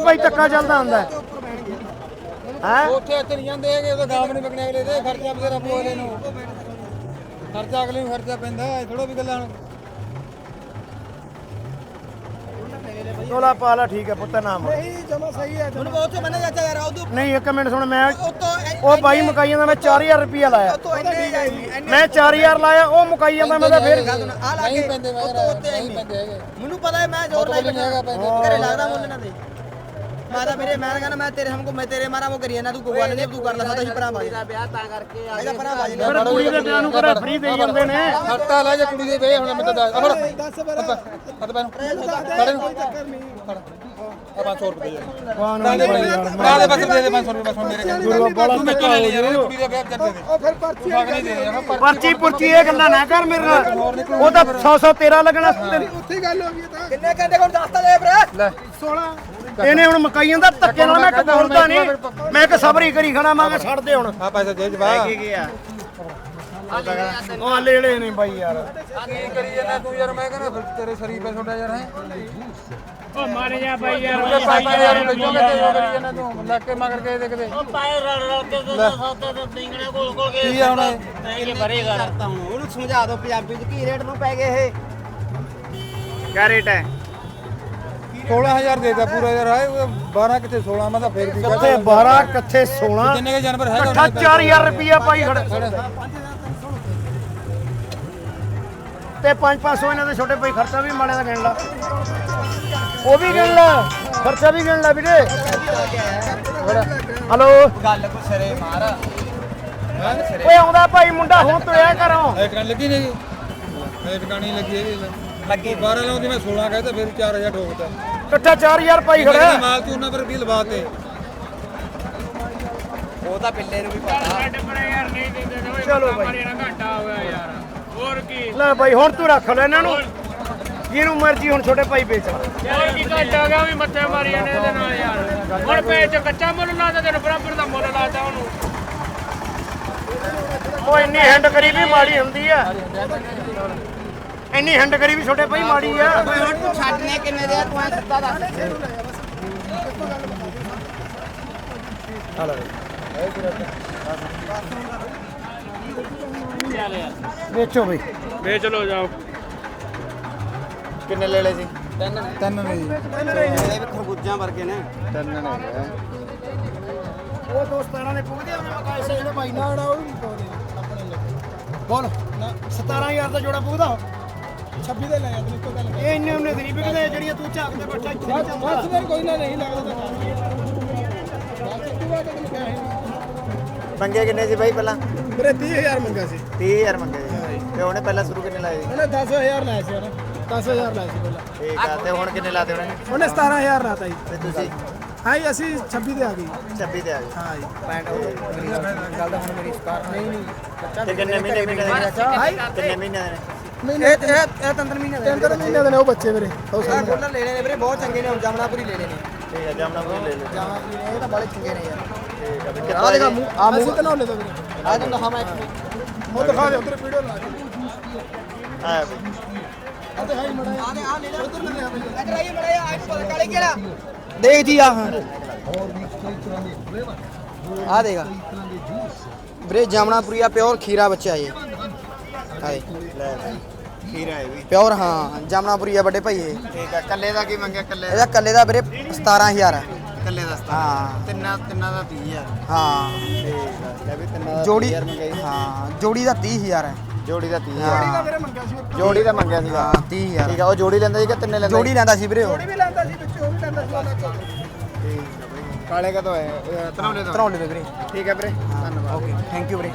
ਭਾਈ ਧੱਕਾ ਚੱਲਦਾ ਹੁੰਦਾ। ਹੈ? ਉੱਥੇ ਇੱਥੇ ਨਹੀਂ ਜਾਂਦੇ ਹੈਗੇ ਉਹਦਾ ਗਾਮ ਨਹੀਂ ਵਿਕਣੇ ਅਗਲੇ ਦੇ ਖਰਚਾ ਬਥੇਰਾ ਪੋਲੇ ਨੂੰ। ਖਰਚਾ ਅਗਲੇ ਨੂੰ ਖਰਚਾ ਪੈਂਦਾ ਥੋੜਾ ਵੀ ਗੱਲਾਂ ਤੋਲਾ ਪਾਲਾ ਠੀਕ ਹੈ ਪੁੱਤ ਨਾਮ ਨਹੀਂ ਜਮਾ ਸਹੀ ਹੈ ਹੁਣ ਬਹੁਤ ਤੋਂ ਬੰਨੇ ਚਾਚਾ ਯਾਰ ਉਦੋਂ ਨਹੀਂ ਇੱਕ ਮਿੰਟ ਸੁਣ ਮੈਂ ਉਤੋਂ ਉਹ ਬਾਈ ਮੁਕਾਈ ਜਾਂਦਾ ਮੈਂ 4000 ਰੁਪਿਆ ਲਾਇਆ। ਉਤੋਂ ਇੰਨੇ ਜਾਈ ਮੈਂ 4000 ਲਾਇਆ ਉਹ ਮੁਕਾਈ ਜਾਂਦਾ ਮੈਂ ਤਾਂ ਫੇਰ ਆ ਲਾ ਨਹੀਂ ਕੇ ਪੈਂਦੇ ਉਤੋਂ ਵਗੈਰਾ ਉੱਤੇ ਨਹੀਂ ਪੈਂਦੇ ਹੈਗੇ। ਮੈਨੂੰ ਪਤਾ ਹੈ ਮੈਂ ਜ਼ੋਰ ਲਾਈ ਪੈਂਦੇ। ਘਰੇ ਲੱਗਦਾ ਮੁੱਲ ਨਾ ਦੇ। ਮੈਂ ਤਾਂ ਮੇਰੇ ਮੈਂ ਕਹਿੰਦਾ ਮੈਂ ਤੇਰੇ ਹਮਕੋ ਮੈਂ ਤੇਰੇ ਮਾਰਾ ਉਹ ਕਰੀ ਜਾਂਦਾ ਤੂੰ ਕੋਈ ਗੱਲ ਨਹੀਂ ਤੂੰ ਕਰ ਲੈ ਸਕਦਾ ਭਰਾ ਬਾਜੀ ਦਾ ਵਿਆਹ ਤਾਂ ਕਰਕੇ ਆ ਇਹਦਾ ਭਰਾ ਬਾਜੀ ਫਿਰ ਕੁੜੀ ਦੇ ਵਿਆਹ ਨੂੰ ਕਿਹੜਾ ਫ੍ਰੀ ਦੇ ਜਾਂਦੇ ਨੇ। ਖਰਚਾ ਲੈ ਜੇ ਕੁੜੀ ਦੇ ਵੇ ਹੁਣ ਮੈਂ ਤਾਂ ਦੱਸ। ਅਮਰ 10 ਬਰਾ ਪੈਨ ਖੜੇ ਨੂੰ ਚੱਕਰ ਨਹੀਂ। ਆ 500 ਰੁਪਏ ਦੇ ਨਾ ਬਣਾ ਦੇ ਬਸ ਦੇ ਦੇ 500 ਰੁਪਏ ਬਸ ਹੁਣ ਮੇਰੇ ਬਾਲਾ ਤੂੰ ਮੈਨੂੰ ਲੈ ਯਾਰ ਕੁੜੀ ਦਾ ਵਿਆਹ ਕਰ ਦੇ। ਉਹ ਫਿਰ ਪਰਚੀ ਨਹੀਂ ਦੇ ਰਿਹਾ ਪਰ ਪਰਚੀ ਪੁਰਚੀ ਇਹ ਗੱਲਾਂ ਨਾ ਕਰ ਮੇਰੇ ਨਾਲ। ਉਹ ਤਾਂ 100 100 ਤੇਰਾ ਲੱਗਣਾ। ਉੱਥੇ ਗੱਲ ਹੋ ਗਈ ਤਾਂ। ਕਿੰਨੇ ਘੰਟੇ ਕੋਲ ਦੱਸਤਾ ਦੇ ਭਰਾ ਲੈ। ਇਹਨੇ ਹੁਣ ਮਕਾਈਆਂ ਦਾ ਧੱਕੇ ਨਾਲ ਮੈਂ ਕਬੂਲਦਾ ਨਹੀਂ। ਮੈਂ ਕਿ ਸਬਰੀ ਕਰੀ ਖੜਾ ਮੈਂ ਕਿ ਛੱਡ ਦੇ ਹੁਣ। ਆ ਪੈਸਾ ਜੇਜ ਵਾ ਉਹ ਲੈਲੇ ਨਹੀਂ ਬਾਈ ਯਾਰ ਕੀ ਕਰੀ ਜਾਂਦਾ ਤੂੰ ਯਾਰ ਮੈਂ ਕਹਿੰਦਾ ਫਿਰ ਤੇਰੇ ਸ਼ਰੀਫ ਹੈ ਛੋਟਾ ਯਾਰ। ਹੈ ਉਹ ਮਰ ਜਾ ਬਾਈ ਯਾਰ। ਉਹਦੇ ਪਾਪਾ ਯਾਰ ਕਰੀ ਜਾਂਦਾ ਤੂੰ। ਲੱਗ ਕੇ ਮਗਰ ਕੇ ਦੇਖਦੇ ਪਾਏ ਰਲ ਰਲ ਕੇ ਤੇ ਸੌਤੇ ਤੇ ਡਿੰਗਣੇ ਕੋਲ ਕੋਲ ਕੇ ਕੀ ਆ ਹੁਣ ਕਿ ਭਰੇਗਾ ਕਰਤਾ ਹੁਣ? ਉਹਨੂੰ ਸਮਝਾ ਦਿਓ ਪੰਜਾਬੀ ਚ ਕੀ ਰੇਟ ਨੂੰ ਪੈ ਗਏ ਇਹ? ਕਿਆ ਰੇਟ ਹੈ? 16000 ਦੇਦਾ ਪੂਰਾ ਯਾਰ ਆਏ 12 ਕਿਤੇ 16 ਮੈਂ ਤਾਂ ਫੇਰ ਵੀ ਕਿੱਥੇ 12 ਕਿੱਥੇ 16 ਜਿੰਨੇ ਕੇ ਜਾਨਵਰ ਹੈਗਾ ਇਕੱਠਾ 4000 ਰੁਪਿਆ ਪਾਈ ਖੜ ਤੇ 5-500 ਇਹਨਾਂ ਦੇ ਛੋਟੇ ਭਾਈ ਖਰਚਾ ਵੀ ਮਾੜੇ ਦਾ ਗਿਣ ਲਾ। ਉਹ ਵੀ ਗਿਣ ਲਾ ਖਰਚਾ ਵੀ ਗਿਣ ਲਾ ਵੀਰੇ। ਹਲੋ। ਗੱਲ ਕੋ ਸਿਰੇ ਮਾਰ। ਓਏ ਆਉਂਦਾ ਭਾਈ ਮੁੰਡਾ ਹੁਣ ਤੁਰਿਆ ਘਰੋਂ। ਇਹ ਟਿਕਾਣੀ ਲੱਗੀ ਨਹੀਂ ਇਹ ਟਿਕਾਣੀ ਲੱਗੀ ਇਹਦੀ ਲੱਗੀ। 12 ਲਾਉਂਦੀ ਮੈਂ 16 ਕਹਿੰਦਾ ਫਿਰ 4000 ਠੋਕਦਾ ਇਕੱਠਾ 4000 ਪਾਈ ਖੜਾ। ਮਾਲ ਤੂੰ ਉਹਨਾਂ ਪਰ ਵੀ ਲਵਾ ਤੇ? ਉਹ ਤਾਂ ਪਿੱਲੇ ਨੂੰ ਵੀ ਪਤਾ। ਚਲੋ ਭਾਈ ਲੈ ਭਾਈ ਹੁਣ ਤੂੰ ਰੱਖ ਲੈ ਇਹਨਾਂ ਨੂੰ। ਜਿਹਨੂੰ ਮਰਜ਼ੀ ਹੁਣ ਛੋਟੇ ਭਾਈ ਵੇਚ ਲੈ। ਹੋਰ ਕੀ ਘੱਟ ਆ ਗਿਆ ਵੀ ਮੱਥੇ ਮਾਰੀ ਜਾਂਦੇ ਇਹਦੇ ਨਾਲ ਯਾਰ। ਹੁਣ ਪੇਚ ਕੱਚਾ ਮੁੱਲ ਲਾਦਾ ਤੈਨੂੰ ਬਰਾਬਰ ਦਾ ਮੁੱਲ ਲਾਦਾ ਉਹਨੂੰ। ਉਹ ਇੰਨੀ ਹੈਂਡ ਕਰੀ ਵੀ ਮਾੜੀ ਹੁੰਦੀ ਆ ਇੰਨੀ ਹੈਂਡ ਕਰੀ ਵੀ ਛੋਟੇ ਭਾਈ ਮਾੜੀ ਆ ਕਿੰਨੇ ਦੇ ਆ ਤੂੰ ਐ ਸੱਤਾ ਦੱਸ ਵੇਚੋ ਬਈ ਵੇਚ ਲੋ ਜਾਓ ਕਿੰਨੇ ਲੈ ਲਏ ਸੀ? ਤਿੰਨ ਨਹੀਂ ਇਹ ਵੀ ਖਰਬੂਜਾਂ ਵਰਗੇ ਨੇ। ਤਿੰਨ ਨਹੀਂ ਉਹ ਦੋਸਤਾਂ ਨੇ ਪੁੱਛਦੇ ਉਹਨੇ ਮਕਾਏ ਸੇ ਜਿਹੜੇ ਭਾਈ ਨਾਲ ਉਹ ਵੀ ਪਾਉਂਦੇ ਆਪਣੇ ਬੋਲ। 17000 ਦਾ ਜੋੜਾ ਪੁੱਗਦਾ 26 ਦੇ ਲੈ ਜਾਂਦੇ ਇੱਕੋ ਗੱਲ ਇਹ ਇੰਨੇ ਉਹਨੇ ਤੇ ਨਹੀਂ ਵਿਕਦੇ ਜਿਹੜੀਆਂ ਤੂੰ ਝਾਕਦੇ ਬੱਚਾ ਇੱਥੇ ਨਹੀਂ ਚੱਲਦਾ ਬਸ ਫਿਰ ਕੋਈ ਨਾ ਨਹੀਂ ਲੱਗਦਾ ਤਾਂ। ਮੰਗੇ ਕਿੰਨੇ ਸੀ ਬਾਈ ਪਹਿਲਾਂ? ਵੀਰੇ 30000 ਮੰਗਾ ਸੀ। 30000 ਮੰਗੇ ਸੀ। ਤੇ ਉਹਨੇ ਪਹਿਲਾਂ ਸ਼ੁਰੂ ਕਿੰਨੇ ਲਾਏ ਸੀ? ਉਹਨੇ 10000 ਲਾਇਆ ਸੀ ਉਹਨੇ। 10000 ਲਾਇਆ ਸੀ ਪਹਿਲਾਂ। ਠੀਕ ਆ ਤੇ ਹੁਣ ਕਿੰਨੇ ਲਾਤੇ ਉਹਨੇ? ਉਹਨੇ 17000 ਲਾਤਾ ਜੀ। ਤੇ ਤੁਸੀਂ? ਹਾਂ ਜੀ ਅਸੀਂ 26 ਦੇ ਆ ਗਏ। 26 ਤੇ ਆ ਗਏ। ਹਾਂ ਜੀ ਗੱਲ ਤਾਂ ਹੁਣ ਮੇਰੀ ਸਕਾਰ ਨਹੀਂ ਨਹੀਂ ਤੇ ਕਿੰਨੇ ਮਹੀਨੇ ਮਹੀਨੇ ਦੇ ਨੇ? ਕਿੰਨੇ ਮਹੀਨੇ ਦੇ ਨੇ ਇਹ ਇਹ ਇਹ ਤੰਦਰ ਮਹੀਨੇ ਦੇ ਤਿੰਨ ਮਹੀਨੇ ਦੇ ਨੇ ਉਹ ਬੱਚੇ ਵੀਰੇ ਉਹ ਇਹ ਕੋਲਰ ਲੈਣੇ ਨੇ ਵੀਰੇ ਬਹੁਤ ਚੰਗੇ ਨੇ ਹੁਣ ਜਮਨਾਪੁਰੀ ਲੈਣੇ। ਨੇ ਠੀਕ ਹੈ ਜਾਮਨਾ ਕੋਈ ਲੈ ਲਓ ਜਮਨਾਪੁਰੀ ਨੇ ਇਹ ਤਾਂ ਬੜੇ ਚੰਗੇ ਨੇ ਯਾਰ। ਠੀਕ ਹੈ ਵੀ ਆ ਦੇਗਾ ਕਿੱਥੋਂ ਮੂੰਹ ਆ ਅਸੀਂ ਮੂੰਹ ਤਾਂ ਨਾ ਲੈ ਵੀਰੇ। ਆ ਜਾਂਦਾ ਹਾਂ ਮੈਂ ਉਹ ਦਿਖਾ ਦੇ ਉਧਰ ਵੀਡੀਓ ਲਾ ਦੇ। ਆਇਆ ਬਈ। ਆ ਦਿਖਾਈ ਮੜਾ ਆ ਦੇ ਆ ਲੈ ਲੈ। ਉਧਰ ਲੈ ਇੱਧਰ ਆਈਏ ਮੜਾ ਆ ਪਤਾ ਕਾਲੇ ਕਿਹੜਾ ਦੇਖ ਜੀ ਆ ਆ ਦੇਗਾ ਵੀਰੇ ਜਮਨਾਪੁਰੀ ਆ ਪਿਓਰ ਖੀਰਾ ਬੱਚਾ ਇਹ। ਹਾਏ ਲੈ ਲੈ। ਖੀਰਾ ਹੈ ਵੀ। ਪਿਓਰ ਹਾਂ ਜਮਨਾਪੁਰੀ ਆ ਵੱਡੇ ਭਾਈ ਇਹ। ਠੀਕ ਹੈ ਕੱਲੇ ਦਾ ਕੀ ਮੰਗਿਆ ਕੱਲੇ ਇਹਦਾ ਕੱਲੇ ਦਾ ਵੀਰੇ 17000 ਹੈ ਕੱਲੇ ਦਾ ਸਤਾਰਾਂ। ਹਾਂ। ਤਿੰਨਾਂ ਤਿੰਨਾਂ ਦਾ 30000 ਹਾਂ। ਠੀਕ ਹੈ ਲੈ ਵੀ ਤਿੰਨਾਂ ਦਾ ਜੋੜੀ 30000 ਮੰਗਿਆ ਜੀ। ਹਾਂ ਜੋੜੀ ਦਾ 30000 ਹੈ ਜੋੜੀ ਦਾ 30000 ਹਾਂ। ਵੀਰੇ ਮੰਗਿਆ ਸੀ ਜੋੜੀ ਦਾ ਮੰਗਿਆ ਸੀਗਾ। ਹਾਂ 30000 ਠੀਕ ਹੈ ਉਹ ਜੋੜੀ ਲੈਂਦਾ ਸੀ ਕਿ ਤਿੰਨੇ ਲੈਂਦਾ ਜੋੜੀ ਲੈਂਦਾ ਸੀ ਵੀਰੇ ਉਹ। ਵੀ ਲੈਂਦਾ ਸੀ ਵਿੱਚ ਉਹ ਵੀ ਲੈਂਦਾ ਸੀ ਕੋਲ। ਠੀਕ ਹੈ ਬਈ। ਕਾਲੇ ਕਾ ਤੋਂ ਹੈ ਤਨੌਲੇ ਤੋਂ? ਧਰੌਲੇ ਦੇ ਵੀਰੇ। ਠੀਕ ਹੈ ਵੀਰੇ ਧੰਨਵਾਦ। ਓਕੇ ਥੈਂਕ ਯੂ ਵੀਰੇ।